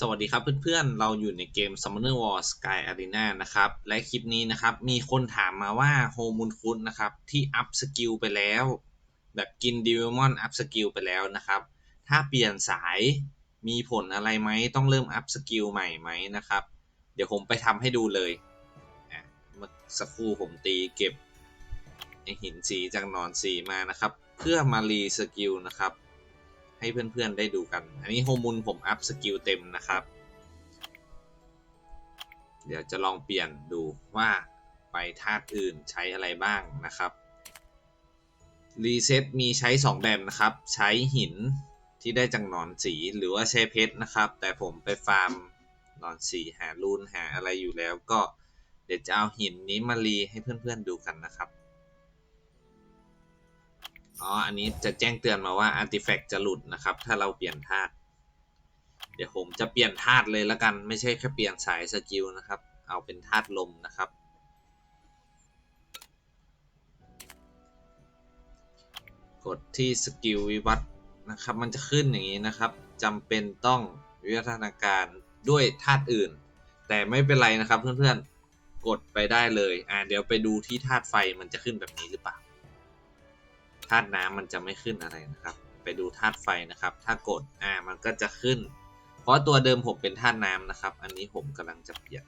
สวัสดีครับเพื่อนๆ เราอยู่ในเกม Summoner War Sky Arena นะครับ และคลิปนี้นะครับ มีคนถามมาว่า h o m u n c u s นะครับ ที่อัพสกิลไปแล้ว แบบกิน d e m o n อัพสกิลไปแล้วนะครับ ถ้าเปลี่ยนสายมีผลอะไรไหม ต้องเริ่มอัพสกิลใหม่ไหมนะครับ เดี๋ยวผมไปทำให้ดูเลยอะเมื่อสักครู่ผมตีเก็บหินสีจากนอนสีมานะครับ เพื่อมารีสกิลนะครับ ให้เพื่อนๆได้ดูกัน อันนี้โฮมุนผมอัพสกิลเต็มนะครับ เดี๋ยวจะลองเปลี่ยนดูว่าไปธาตุอื่นใช้อะไรบ้างนะครับ รีเซ็ตมีใช้ 2 แบบนะครับ ใช้หินที่ได้จากหนอนสีหรือว่าใช้เพชรนะครับ แต่ผมไปฟาร์มหนอนสีหารูนหาอะไรอยู่แล้วก็เดี๋ยวจะเอาหินนี้มารีให้เพื่อนๆดูกันนะครับ อ๋อ อันนี้จะแจ้งเตือนมาว่า Artifact จะหลุดนะครับ ถ้าเราเปลี่ยนธาตุ เดี๋ยวผมจะเปลี่ยนธาตุเลยละกัน ไม่ใช่แค่เปลี่ยนสายสกิลนะครับ เอาเป็นธาตุลมนะครับ กดที่สกิลวิวัฒน์นะครับ มันจะขึ้นอย่างนี้นะครับ จำเป็นต้องวิวัฒนาการด้วยธาตุอื่น แต่ไม่เป็นไรนะครับเพื่อนๆ กดไปได้เลย อ่าเดี๋ยวไปดูที่ธาตุไฟมันจะขึ้นแบบนี้หรือเปล่า ธาตุน้ำมันจะไม่ขึ้นอะไรนะครับ ไปดูธาตุไฟนะครับ ถ้ากดอ่ามันก็จะขึ้น เพราะตัวเดิมผมเป็นธาตุน้ำนะครับ อันนี้ผมกำลังจะเปลี่ยน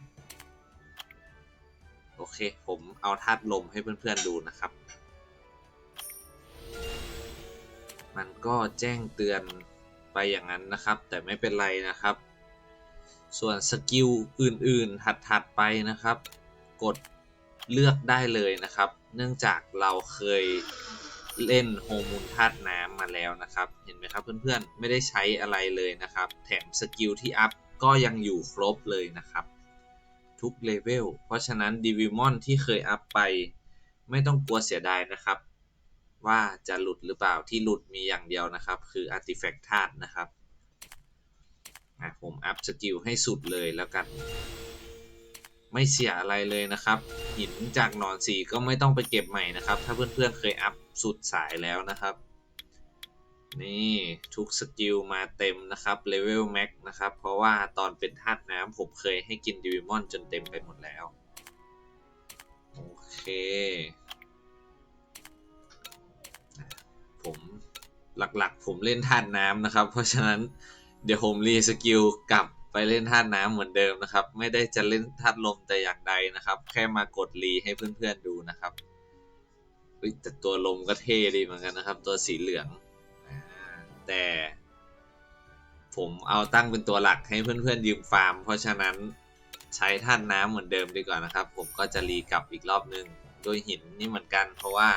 โอเค ผมเอาธาตุลมให้เพื่อนๆดูนะครับ มันก็แจ้งเตือนไปอย่างนั้นนะครับ แต่ไม่เป็นไรนะครับ ส่วนสกิลอื่นๆ ถัดๆไปนะครับ กดเลือกได้เลยนะครับ เนื่องจากเราเคย เล่นโฮมูลธาตุน้ำมาแล้วนะครับ เห็นไหมครับเพื่อนๆ ไม่ได้ใช้อะไรเลยนะครับ แถมสกิลที่อัพก็ยังอยู่ครบเลยนะครับ ทุกเลเวล เพราะฉะนั้นดิวิมอนที่เคยอัพไป ไม่ต้องกลัวเสียดายนะครับ ว่าจะหลุดหรือเปล่าที่หลุดมีอย่างเดียวนะครับ คือ Artifact ธาตุนะครับผมอัพสกิลให้สุดเลยแล้วกัน ไม่เสียอะไรเลยนะครับ หินจากหนอนสีก็ไม่ต้องไปเก็บใหม่นะครับ ถ้าเพื่อนๆเคยอัพสุดสายแล้วนะครับ นี่ทุกสกิลมาเต็มนะครับเลเวลแม็กนะครับ เพราะว่าตอนเป็นธาตุน้ำผมเคยให้กินดิวิมอนจนเต็มไปหมดแล้ว โอเค ผมหลักๆผมเล่นธาตุน้ำนะครับ เพราะฉะนั้นเดี๋ยวผมรีสกิลกลับ ไปเล่นธาตุน้ำเหมือนเดิมนะครับ ไม่ได้จะเล่นธาตุลมแต่อย่างใดนะครับ แค่มากดรีให้เพื่อนๆดูนะครับแต่ตัวลมก็เท่ดีเหมือนกันนะครับ ตัวสีเหลืองแต่ ผมเอาตั้งเป็นตัวหลักให้เพื่อนๆยืมฟาร์ม เพราะฉะนั้นใช้ธาตุน้ำเหมือนเดิมดีกว่านะครับ ผมก็จะรีกลับอีกรอบนึงโดยหินนี่เหมือนกัน เพราะว่า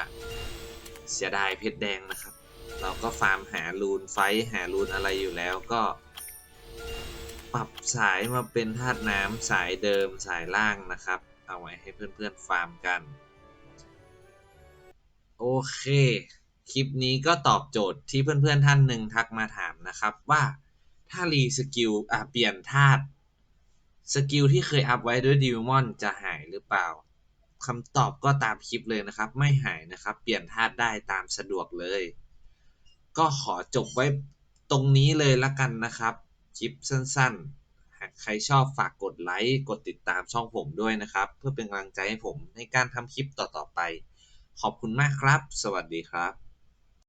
เสียดายเพชรแดงนะครับ เราก็ฟาร์มหารูนไฟหารูนอะไรอยู่แล้วก็ ปรับสายมาเป็นธาตุน้ำสายเดิมสายล่างนะครับ เอาไว้ให้เพื่อนๆฟาร์มกัน โอเค คลิปนี้ก็ตอบโจทย์ที่เพื่อนๆท่านหนึ่งทักมาถามนะครับว่าถ้ารีสกิลอะเปลี่ยนธาตุสกิลที่เคยอัพไว้ด้วยดิวมอนจะหายหรือเปล่าคำตอบก็ตามคลิปเลยนะครับ ไม่หายนะครับ เปลี่ยนธาตุได้ตามสะดวกเลย ก็ขอจบไว้ตรงนี้เลยละกันนะครับ คลิปสั้นๆ หากใครชอบฝากกดไลค์ กดติดตามช่องผมด้วยนะครับ เพื่อเป็นกำลังใจให้ผมในการทำคลิปต่อๆไป ขอบคุณมากครับ สวัสดีครับ